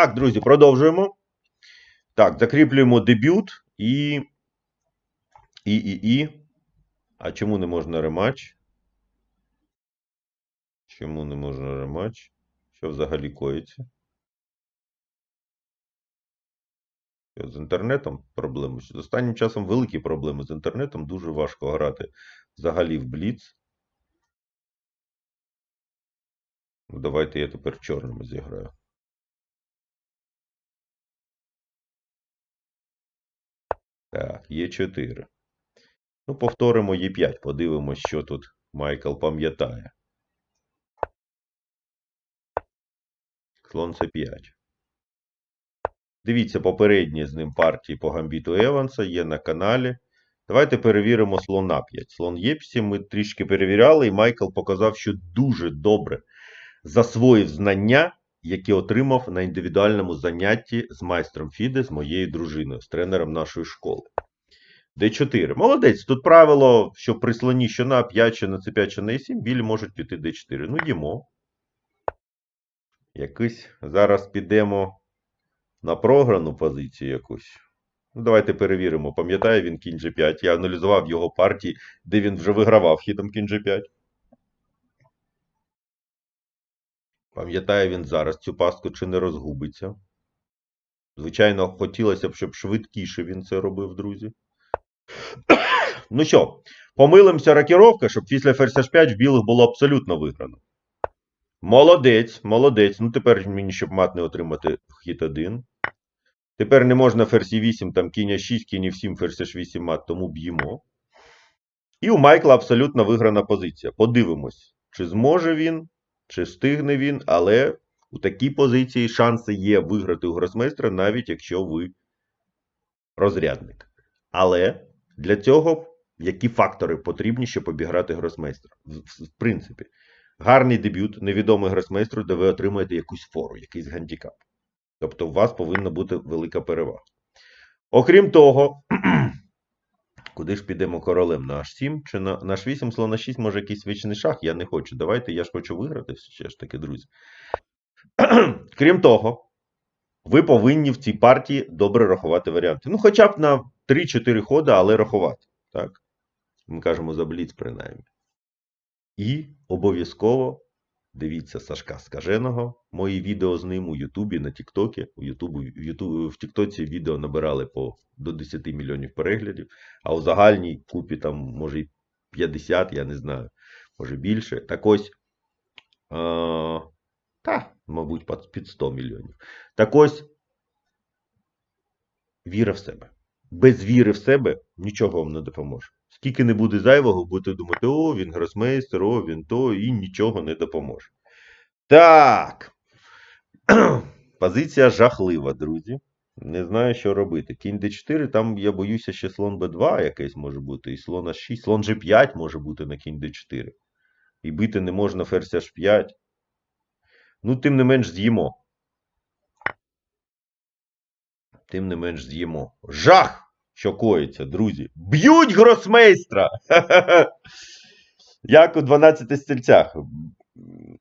Так, друзі, продовжуємо. Так, закріплюємо дебют і. І, і, і. А чому не можна рематч? Чому не можна рематч? Що взагалі коїться? З інтернетом проблеми? З останнім часом великі проблеми з інтернетом. Дуже важко грати взагалі в Бліц. Ну, Давайте я тепер чорними зіграю. Так, є 4. Ну, повторимо Є5. Подивимось, що тут Майкл пам'ятає. Слон С5. Дивіться попередні з ним партії по гамбіту Еванса є на каналі. Давайте перевіримо слон А5. Слон Є7 ми трішки перевіряли, і Майкл показав, що дуже добре засвоїв знання, які отримав на індивідуальному занятті з майстром Фіде, з моєю дружиною, з тренером нашої школи. Д4. Молодець. Тут правило, що при слоні що на 5, що на С5, що на Е7, білі можуть піти Д4. Ну, їмо. Якийсь зараз підемо на програну позицію якусь. Ну, давайте перевіримо. Пам'ятає він кінь G5. Я аналізував його партії, де він вже вигравав хідом кінь G5. Пам'ятає він зараз цю пастку чи не розгубиться. Звичайно, хотілося б, щоб швидкіше він це робив, друзі. Ну що, помилимося рокіровка, щоб після ферзь H5 в білих було абсолютно виграно. Молодець, молодець. Ну тепер мені, щоб мат не отримати хід 1. Тепер не можна ферзь 8, там кінь 6, кінь 7, ферзь H8 мат, тому б'ємо. І у Майкла абсолютно виграна позиція. Подивимось, чи зможе він, чи встигне він, але у такій позиції шанси є виграти у гросмейстра, навіть якщо ви розрядник. Але для цього які фактори потрібні, щоб обіграти в, в принципі, гарний дебют, невідомий гросмейстру, де ви отримаєте якусь фору, якийсь гандікап. Тобто у вас повинна бути велика перевага. Окрім того, куди ж підемо королем на H7 чи на, на H8 слон на 6 може якийсь вічний шах? Я не хочу. Давайте, я ж хочу виграти все ж таки, друзі. Крім того, ви повинні в цій партії добре рахувати варіанти. Ну, хоча б на 3-4 ходи, але рахувати. Так? Ми кажемо за бліц, принаймні. І обов'язково дивіться Сашка Скаженого. Мої відео з ним у Ютубі, на Тіктокі. У Ютубу, в, Тіктоці відео набирали по до 10 мільйонів переглядів, а у загальній купі там, може, і 50, я не знаю, може більше. Так ось. Е- та, мабуть, під 100 мільйонів. Так ось, віра в себе. Без віри в себе нічого вам не допоможе. Скільки не буде зайвого, будете думати, о, він гросмейстер, о, він то, і нічого не допоможе. Так. Позиція жахлива, друзі. Не знаю, що робити. Кінь d4, там я боюся, ще слон b2 якийсь може бути, і слон h6, слон g5 може бути на кінь d4. І бити не можна ферзь h5. Ну, тим не менш з'їмо. Тим не менш з'їмо. Жах! Що коїться, друзі. Б'ють гросмейстра! Як у 12 стільцях.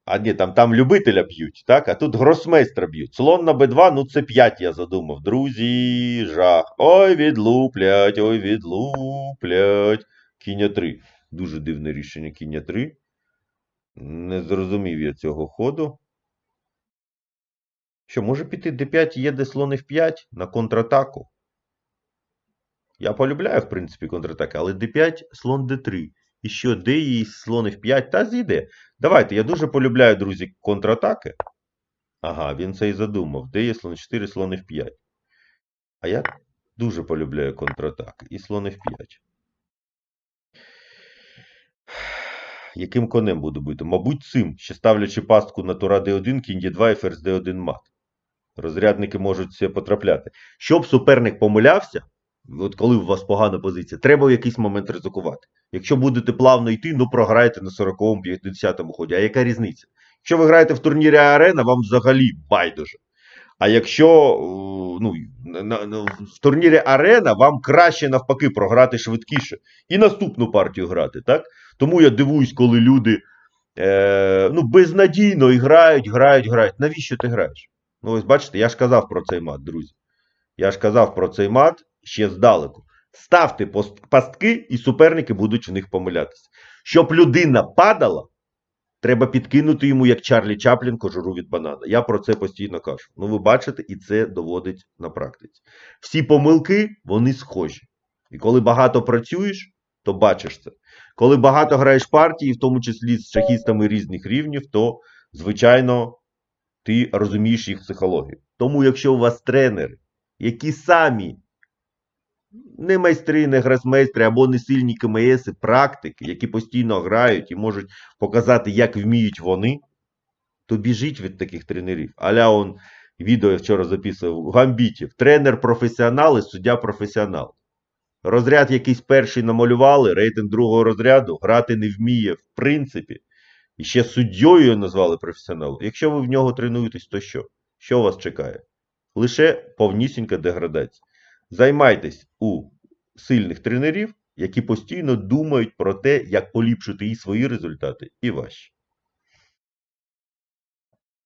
А ні, там, там любителя б'ють, так? А тут гросмейстра б'ють. Слон на Б2, ну це 5 я задумав. Друзі, жах. Ой, відлуплять, ой, відлуплять. Кінь 3. Дуже дивне рішення кінь 3. Не зрозумів я цього ходу. Що, може піти d5 є де слон f5 на контратаку? Я полюбляю, в принципі, контратаки, але d5 слон d3. І що, де її слон f5? Та зійде. Давайте, я дуже полюбляю, друзі, контратаки. Ага, він це і задумав. Де є слон 4, слон f5. А я дуже полюбляю контратаки. І слон f5. Яким конем буду бити? Мабуть, цим, ще ставлячи пастку на тура d1, кінь d2 і ферзь d1 мат. Розрядники можуть потрапляти. Щоб суперник помилявся, от коли у вас погана позиція, треба в якийсь момент ризикувати. Якщо будете плавно йти, ну програєте на 40-му, 50-му ході. А яка різниця? Якщо ви граєте в турнірі Арена, вам взагалі байдуже. А якщо ну, на, в турнірі Арена вам краще навпаки програти швидкіше і наступну партію грати, так? Тому я дивуюсь, коли люди е, ну, безнадійно і грають, грають, грають. Навіщо ти граєш? Ну, ось бачите, я ж казав про цей мат, друзі. Я ж казав про цей мат ще здалеку. Ставте пастки, і суперники будуть в них помилятися. Щоб людина падала, треба підкинути йому, як Чарлі Чаплін, кожуру від банана. Я про це постійно кажу. Ну, ви бачите, і це доводить на практиці. Всі помилки, вони схожі. І коли багато працюєш, то бачиш це. Коли багато граєш партії, в тому числі з шахістами різних рівнів, то, звичайно, ти розумієш їх психологію. Тому, якщо у вас тренери, які самі не майстри, не гросмейстри або не сильні КМСи, практики, які постійно грають і можуть показати, як вміють вони, то біжіть від таких тренерів. Аля он відео я вчора записував гамбітів. Тренер професіонал і суддя професіонал. Розряд якийсь перший намалювали, рейтинг другого розряду, грати не вміє в принципі. І ще суддєю його назвали професіоналом. Якщо ви в нього тренуєтесь, то що? Що вас чекає? Лише повнісінька деградація. Займайтесь у сильних тренерів, які постійно думають про те, як поліпшити і свої результати, і ваші.